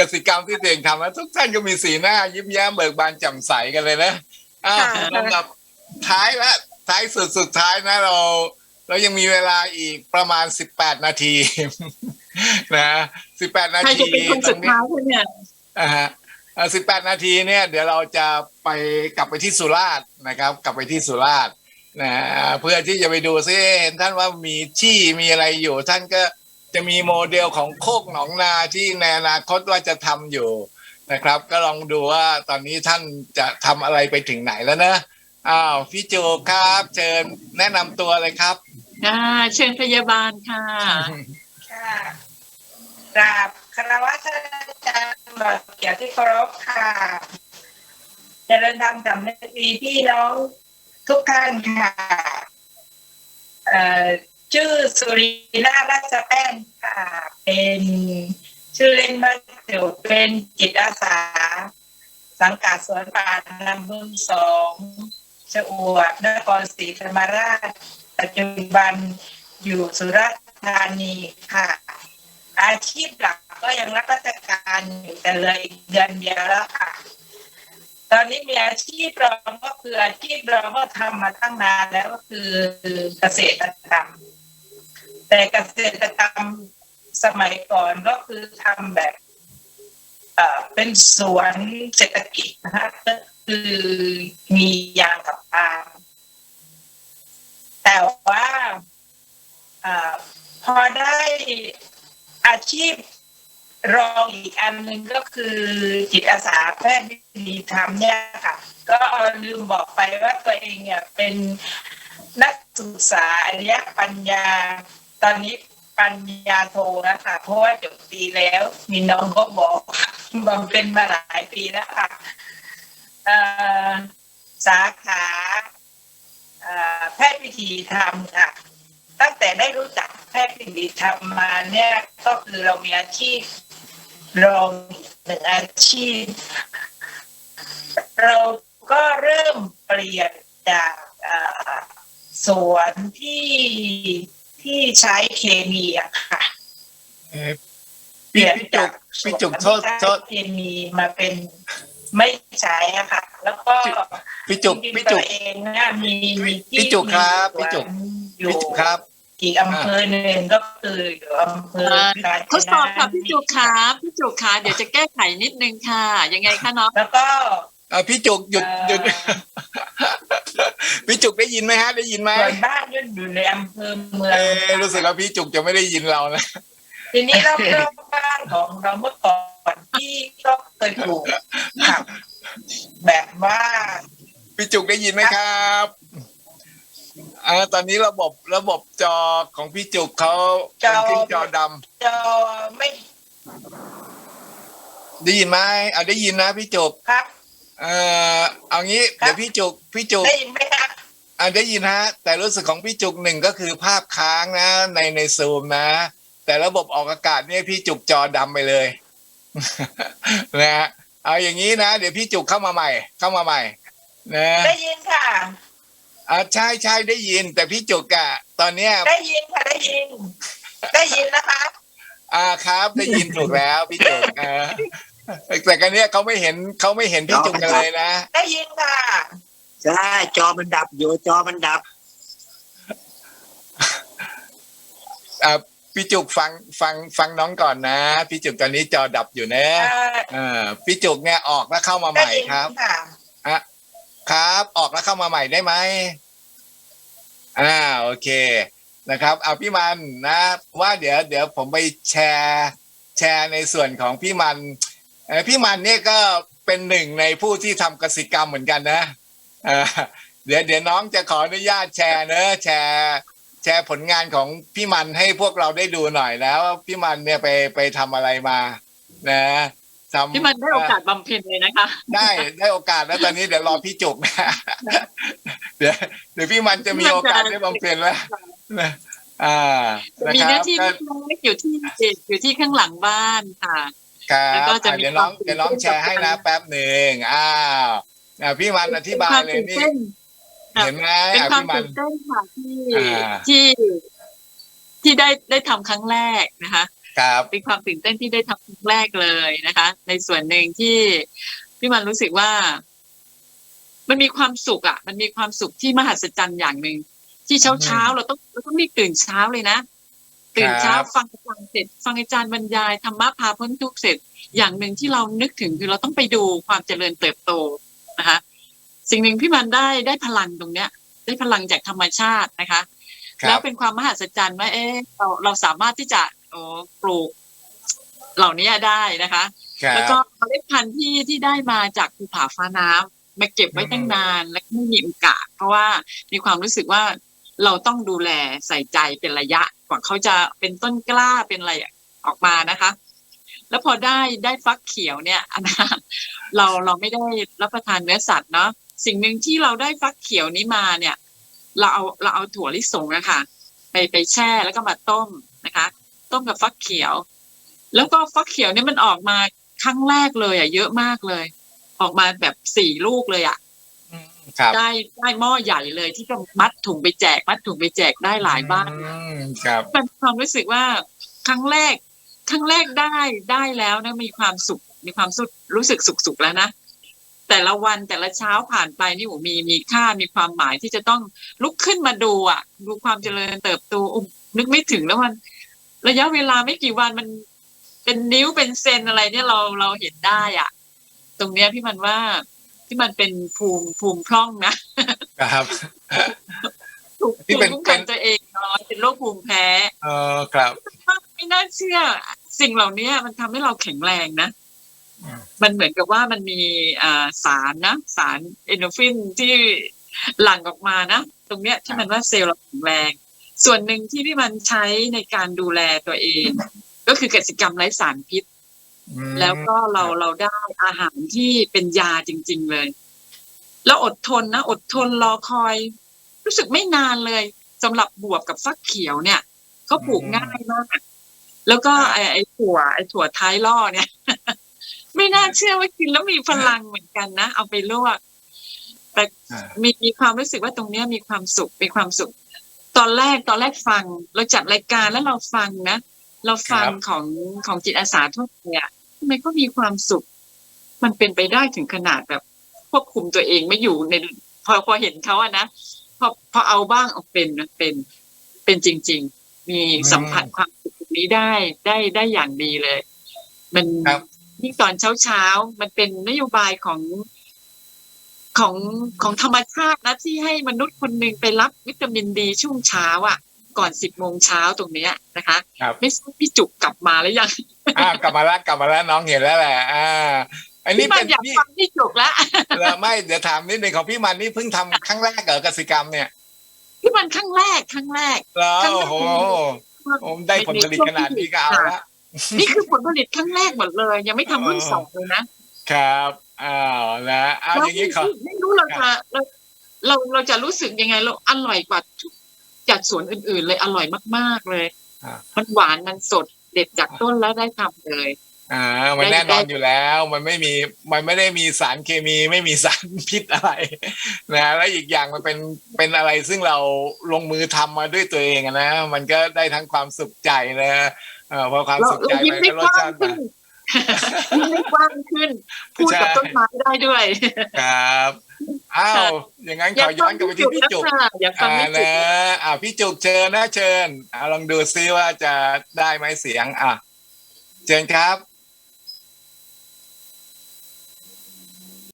กสิกรรมที่ตัวเองทำแล้วทุกท่านก็มีสีหน้า ยิ้มแย้มเบิกบานแจ่มใสกันเลยนะอ้าวค่ะลำดับท้ายละท้ายสุดสุดท้ายนะเรา เรายังมีเวลาอีกประมาณสิบแปดนาที นะสิบแปดนาใครทีจะเป็นคนสุดท้ายคะเนี่ยอ่าฮะสิบแปดนาทีเนี่ย เดี๋ยวเราจะไปกลับไปที่สุราษฎร์นะครับ กลับไปที่สุราษฎร์นะเพื่อที่จะไปดูซิเห็นท่านว่ามีที่มีอะไรอยู่ท่านก็ จะมีโมเดลของโคกหนองนาที่ในอนาคตว่าจะทำอยู่นะครับ ก็ลองดูว่าตอนนี้ท่านจะทำอะไรไปถึงไหนแล้วนะอ้าวพี่โจครับเชิญแนะนำตัวเลยครับค่ะเชิญพยาบาลค่ะค่ะกราบคารวะท่านอาจารย์บัเกียรติที่เคารพค่ะเจริญธรรมสำนึกดีพี่น้องทุกท่านค่ะเอ่อ ชื่อสุรินาราชแป้นค่ะเป็นชื่อเล่นบ้าเดี่ยวเป็นจิตอาสา สังกัดสวนป่านำบึงสองชะอวดนครศรีธรรมราช ปัจจุบันอยู่สุราษฎร์ธานีค่ะ อาชีพหลักก็ยังรับราชการอยู่แต่เลยเดือนเดียวแล้วค่ะ ตอนนี้มีอาชีพรองก็คืออาชีพรองก็ทำมาตั้งนานแล้วก็คือเกษตรกรรม แต่เกษตรกรรมสมัยก่อนก็คือทำแบบเอ่อเป็นสวนเศรษฐกิจนะคะก็คือมียางกับปาล์มแต่ว่าอาพอได้อาชีพรองอีกอันหนึ่งก็คือจิตอาสาแพทย์วิถีธรรมเนี่ยค่ะ ก็ลืมบอกไปว่าตัวเองเนี่ยเป็นนักศึกษาอริยปัญญา อนนี้ปัญญาโทนะคะเพราะว่าจบปีแล้วมีน้องก็บอกบำเป็นมาหลายปีแล้วค่ะสาขาแพทย์วิธีธรรมค่ะ ตั้งแต่ได้รู้จักแพทย์วิธีธรรมมาเนี่ยก็คือเรามีอาชีพรองหนึ่งอาชีพ เราก็เริ่มเปลี่ยนจากสวนที่ ที่ใช้เคมีอะค่ะเอ่อเปลี่ยนพี่จุจากกพี่จุกโทษสวนโทษที่ใช้เคมีมาเป็นไม่ใช้อะค่ะ แล้วก็พี่จุกจริงๆพี่จุก ตัวเองเนี่ยมีมีที่พี่จุกครับมีพี่จุกอยู่พี่จุกครับ อีกอำเภอหนึ่งก็คืออยู่อำเภออ่ากาญจนทดสอบค่ะพี่จุกครับพี่จุกค่ะเดี๋ยวจะแก้ไขนิดนึงค่ะ ยังไงคะน้องแล้วก็ เอ่อพี่จุกหยุดหยุดพี่จุกได้ยินไหมฮะ ได้ยินไหมส่วนบ้านก็ อยู่ในอำเภอเมืองเออรู้สึกว่าพี่จุกจะไม่ได้ยินเรานะ ทีนี้เราเริ่มบ้านของเราเมื่อก่อนที่ก็เคยถูกขับแบบว่าพี่จุกได้ยินไหมครับอ่าตอนนี้ระบบระบบจอของพี่จุกเขาจอขึ้นจอดจะไม่ำได้ยินไหมอ่าได้ยินนะพี่จุก ครับ เอ่อเอางี้ครับเดี๋ยวพี่จุกพี่จุก ได้ยินไหมครับ อ่าได้ยินฮะ แต่รู้สึกของพี่จุกหนึ่งก็คือภาพค้างนะ ในในซูมนะ แต่ระบบออกอากาศเนี่ยพี่จุกจอดำไปเลยนะฮะเอาอย่างนี้นะ เดี๋ยวพี่จุกเข้ามาใหม่ เข้ามาใหม่นะได้ยินค่ะอ่าใช่ใช่ได้ยิน แต่พี่จุกอะตอนเนี้ยได้ยินค่ะได้ยิน ได้ยินนะคะ อ่าครับ ได้ยินถูกแล้วพี่จุกเออแต่กันเนี้ยเขาไม่เห็นเขาไม่เห็นพี่จุกกันเลยนะ ได้ยินค่ะ ใช่จอมันดับอยู่จอมันดับอ่าพี่จุกฟังฟังฟังน้องก่อนนะ พี่จุกตอนนี้จอดับอยู่นะเอ่อเออพี่จุกเนี่ยออกแล้วเข้ามาใหได้ม่ยินครับค่ะอะครับ ออกแล้วเข้ามาใหม่ได้ไหมอ่าโอเคนะครับเอาพี่มันนะ ว่าเดี๋ยวเดี๋ยวผมไปแชร์แชร์ในส่วนของพี่มันเอ่อพี่มันเนี่ยก็เป็นหนึ่งในผู้ที่ทำกสิกรรมเหมือนกันนะ เอ่อเดี๋ยวเดี๋ยวน้องจะขออนุญาตแชร์เนอะแชร์แชร์ผลงานของพี่มันให้พวกเราได้ดูหน่อยแล้วว่าพี่มันเนี่ยไปไปทำอะไรมา นะทำที่มันได้โอกาสบำเพ็ญเลยนะคะ ได้ได้โอกาสแล้วตอนนี้เดี๋ยวรอพี่จุกนะเดี๋ยวเดี๋ยวพี่มันจะมีโอกาสได้บำเพ็ญแล้วนะอ่าจะนะมีคหรัน้าบที่ก็เล็กๆอยู่ที่อยู่ที่ข้างหลังบ้านค่ะครัแล้วบก็จะอะมีเดี๋ยวน้องความเดี๋ยวน้องตื่นแชเต้นร์ให้นะแป๊บหนึ่งอ้าว อะพี่มันอธิบายเลยป็นนี่ควมตื่นเต้นค่ะเห็นไหมเป็นอะความพี่มันตื่นเต้นค่ะที่อ่าที่ที่ได้ได้ทำครั้งแรกนะคะครับเป็นความตื่นเต้นที่ได้ทำครั้งแรกเลยนะคะ ในส่วนหนึ่งที่พี่มันรู้สึกว่า มันมีความสุขอะ มันมีความสุขที่มหัศจรรย์อย่างหนึ่งที่เช้าเช้าๆเราต้องเราต้องรีบตื่นเช้าเลยนะตื่นเช้าครับฟังอาจารย์เสร็จ ฟังอาจารย์บรรยายธรรมะพาพ้นทุกข์เสร็จ อย่างหนึ่งที่เรานึกถึงคือเราต้องไปดูความเจริญเติบโต นะคะสิ่งหนึ่งพี่มันได้ได้พลังตรงเนี้ย ได้พลังจากธรรมชาตินะคะครัแล้วบเป็นความมหัศจรรย์ว่าเอ๊ะเราเราสามารถที่จะโอ้ปลูกเหล่านี้ได้นะคะครัแล้วก็บเมล็ดพันธุ์ที่ที่ได้มาจากภูผาฟ้าน้ำมาเก็บไว้ตั้งนานและไม่มีโอกาส เพราะว่ามีความรู้สึกว่าเราต้องดูแลใส่ใจเป็นระยะกว่าเขาจะเป็นต้นกล้าเป็นอะไรออกมานะคะ แล้วพอได้ได้ฟักเขียวเนี่ยอันนะเราเราไม่ได้รับประทานเนื้อสัตว์เนาะสิ่งหนึ่งที่เราได้ฟักเขียวนี้มาเนี่ย เราเอาเราเอาถั่วลิสงอะค่ะ ไปไปแช่แล้วก็มาต้มนะคะ ต้มกับฟักเขียว แล้วก็ฟักเขียวเนี่ยมันออกมาครั้งแรกเลยอะเยอะมากเลย ออกมาแบบสี่ลูกเลยอะครับได้ได้หม้อใหญ่เลยที่ต้องมัดถุงไปแจก มัดถุงไปแจกได้หลายบ้านอืมครับมันความรู้สึกว่าครั้งแรก ครั้งแรกได้ได้แล้วนะมีความสุข มีความสุขรู้สึกสุขสุขแล้วนะแต่ละวันแต่ละเช้าผ่านไปนี่โอ้มีมีค่ามีความหมายที่จะต้องลุกขึ้นมาดูอะ ดูความเจริญเติบโตนึกไม่ถึงแล้วมัน ระยะเวลาไม่กี่วันมันเป็นนิ้วเป็นเซนอะไรเนี่ยเราเราเห็นได้อะ ตรงเนี้ยพี่มันว่าที่มันเป็นภูมิภูมิพร่องนะครับ ภูมิที่เป็นคุ้มกันเป็นตัวเองน้อยเป็นโรคภูมิแพ้ เออครับไม่น่าเชื่อ สิ่งเหล่านี้มันทำให้เราแข็งแรงนะอืมมันเหมือนกับว่ามันมีอ่าสารนะ สารเอนโดรฟินที่หลั่งออกมานะตรงเนี้ยที่มันว่าเซลล์เราแข็งแรง ส่วนหนึ่งที่พี่มันใช้ในการดูแลตัวเอง ก็คือกสิกรรมไร้สารพิษอืมแล้วก็เราครับเราได้อาหารที่เป็นยาจริง ๆเลย แล้วอดทนนะ อดทนรอคอย รู้สึกไม่นานเลยสำหรับบวบกับฟักเขียวเนี่ยเขาปลูกง่ายมากแล้วก็ไอไอถั่วไอถั่วท้ายล่อเนี่ย ไม่น่าเชื่อว่ากินแล้วมีพลังเหมือนกันนะ เอาไปลวกแต่อ่ามีมีความรู้สึกว่าตรงเนี้ยมีความสุขมีความสุข ตอนแรกตอนแรกฟัง เราจัดรายการแล้วเราฟังนะเราฟังครับของของจิตอาสาทั่วไปอะทำไมก็มีความสุข มันเป็นไปได้ถึงขนาดแบบควบคุมตัวเองไม่อยู่ในพอพอเห็นเขาอะนะ พอพอเอาบ้างเอาเป็นนะเป็นเป็นจริง ๆ มีสัมผัสความสุขตรงนี้ได้ได้ได้อย่างดีเลย มันครับยิ่งตอนเช้าเช้าๆมันเป็นนโยบายของของของธรรมชาตินะที่ให้มนุษย์คนหนึ่งไปรับวิตามินดีช่วงเช้าอะ ก่อนสิบโมงเช้าตรงเนี้ยนะคะครับไม่ทราบพี่จุกกลับมาแล้วยังอ่ากลับมาแล้วกลับมาแล้วน้องเห็นแล้วแหละ อ่า อันนี้พี่มัเป็นนอยากพี่ฟังพี่จุกแล้วแล้วไม่เดี๋ยวถามนิดหนึ่งของพี่มันนี่เพิ่งทำครั้งแรกเหรอกสิกรรมเนี่ยพี่มันครั้งแรกครั้งแรก แล้วครั้งแรโอ้กโหผมได้ผลผลิตขนาดนี้ก็เอาละ นี่คือผลผลิตครั้งแรกหมดเลย ยังไม่ทำรุ่นสองเลยนะครับอ้าวแล้วอ้าวอย่างนี้ขอ ไม่รู้เราจะเราเราเราจะรู้สึกยังไงเราอร่อยกว่าทุกจากสวนอื่น ๆ เลยอร่อยมาก ๆเลย อ่ามันหวานมันสดเด็ดจากต้นแล้วได้ทำเลย อ่า มันแน่นอนอยู่แล้ว มันไม่มี มันไม่ได้มีสารเคมี ไม่มีสารพิษอะไร นะ แล้วอีกอย่างมันเป็น เป็นอะไรซึ่งเราลงมือทำมาด้วยตัวเองอะนะ มันก็ได้ทั้งความสุขใจนะเออพอความเราสุขใจเรายิ้มมันได้ก็รกสว้างชาติขึ้มานยิ้มได้กว้างขึ้น พูดกับใช่ต้นไม้ได้ด้วย ครับ อ้าว อย่างนั้นขอย้อนกลับไปที่พี่จุกค่ะอยากฟังอ่าพี่จุกนะอ่าพี่จุกเชิญนะเชิญอ่าลองดูซิว่าจะได้ไหมเสียง อะ เชิญครับ